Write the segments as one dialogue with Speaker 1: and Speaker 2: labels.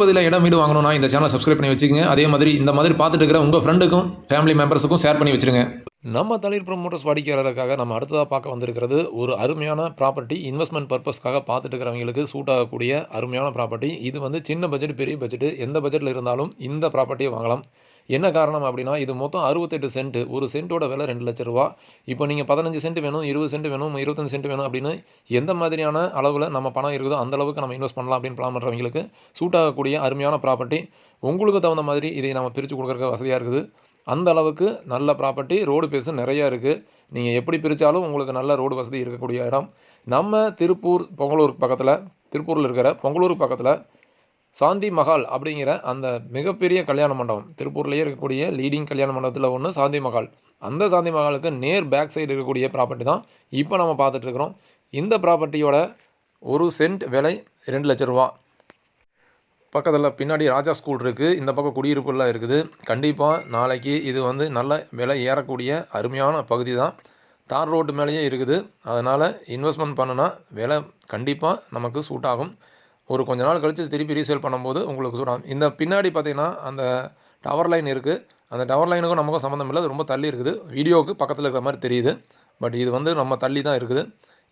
Speaker 1: பகுதியில் இடம் வீடு வாங்கணும்னா இந்த சேனலை சப்ஸ்கிரைப் பண்ணி வச்சுக்கோங்க. அதே மாதிரி இந்த மாதிரி பார்த்துட்டு இருக்கிற உங்கள் ஃப்ரெண்டுக்கும் ஃபேமிலி மெம்பர்ஸுக்கும் ஷேர் பண்ணி வச்சுருங்க. நம்ம தலைவர் ப்ரொமோட்டர்ஸ் வாடிக்கையாளருக்காக நம்ம அடுத்ததாக பார்க்க வந்திருக்கிறது ஒரு அருமையான ப்ராப்பர்ட்டி இன்வெஸ்ட்மெண்ட் பர்பஸ்க்காக பார்த்துட்டு இருக்கிறவங்களுக்கு சூட் ஆகக்கூடிய அருமையான ப்ராப்பர்ட்டி இது வந்து சின்ன பட்ஜெட் பெரிய பட்ஜெட் எந்த பட்ஜெட்டில் இருந்தாலும் இந்த ப்ராப்பர்ட்டியை வாங்கலாம். என்ன காரணம் அப்படின்னா இது மொத்தம் அறுபத்தெட்டு சென்ட் ஒரு சென்ட்டோட விலை ரெண்டு லட்ச ரூபா. இப்போ நீங்கள் பதினஞ்சு சென்ட் வேணும் இருபது சென்ட் வேணும் இருபத்தஞ்சு சென்ட் வேணும் அப்படின்னு எந்த மாதிரியான அளவில் நம்ம பணம் இருக்குதோ அந்த அளவுக்கு நம்ம இன்வெஸ்ட் பண்ணலாம் அப்படின்னு பிளான் பண்ணுறவங்களுக்கு சூட் ஆகக்கூடிய அருமையான ப்ராப்பர்ட்டி உங்களுக்கு தகுந்த மாதிரி இதை நம்ம பிரித்து கொடுக்குறக்கு வசதியாக இருக்குது. அந்த அளவுக்கு நல்ல ப்ராப்பர்ட்டி ரோடு பேஸு நிறையா இருக்குது நீங்கள் எப்படி பிரித்தாலும் உங்களுக்கு நல்ல ரோடு வசதி இருக்கக்கூடிய இடம். நம்ம திருப்பூர் பொங்கலூர் பக்கத்தில் திருப்பூரில் இருக்கிற பொங்கலூர் பக்கத்தில் சாந்தி மஹால் அப்படிங்கிற அந்த மிகப்பெரிய கல்யாண மண்டபம். திருப்பூர்லேயே இருக்கக்கூடிய லீடிங் கல்யாண மண்டபத்தில் ஒன்று சாந்தி மஹால். அந்த சாந்தி மஹாலுக்கு நேர் பேக் சைடு இருக்கக்கூடிய ப்ராப்பர்ட்டி தான் இப்போ நம்ம பார்த்துட்ருக்குறோம் இந்த ப்ராப்பர்ட்டியோட ஒரு சென்ட் விலை ரெண்டு லட்ச ரூபா. பக்கத்தில் பின்னாடி ராஜா ஸ்கூல் இருக்குது இந்த பக்கம் குடியிருப்புலாம் இருக்குது. கண்டிப்பாக நாளைக்கு இது வந்து நல்ல விலை ஏறக்கூடிய அருமையான பகுதி தான். தார் ரோட்டு மேலேயே இருக்குது. அதனால் இன்வெஸ்ட்மெண்ட் பண்ணுனா விலை கண்டிப்பாக நமக்கு சூட் ஆகும். ஒரு கொஞ்ச நாள் கழித்து திருப்பி ரீசேல் பண்ணும்போது உங்களுக்கு சொல்கிறாங்க இந்த பின்னாடி பார்த்தீங்கன்னா அந்த டவர் லைன் இருக்குது அந்த டவர் லைனுக்கும் நமக்கும் சம்மந்தம் இல்லை. அது ரொம்ப தள்ளி இருக்குது. வீடியோவுக்கு பக்கத்தில் இருக்கிற மாதிரி தெரியுது. பட் இது வந்து நம்ம தள்ளி தான் இருக்குது.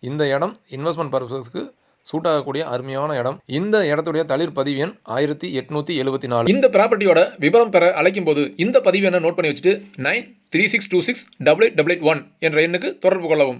Speaker 1: இந்த இடம் இன்வெஸ்ட்மெண்ட் பர்பஸஸ்க்கு சூட் ஆகக்கூடிய அருமையான இடம். இந்த இடத்துடைய தளிர் பதிவு எண் ஆயிரத்தி எட்நூற்றி எழுபத்தி நாலு.
Speaker 2: இந்த ப்ராப்பர்ட்டியோட விவரம் பெற அழைக்கும் போது இந்த பதிவு என்ன நோட் பண்ணி வச்சுட்டு nine three six two six double eight double eight one என்ற எண்ணுக்கு தொடர்பு கொள்ளவும்.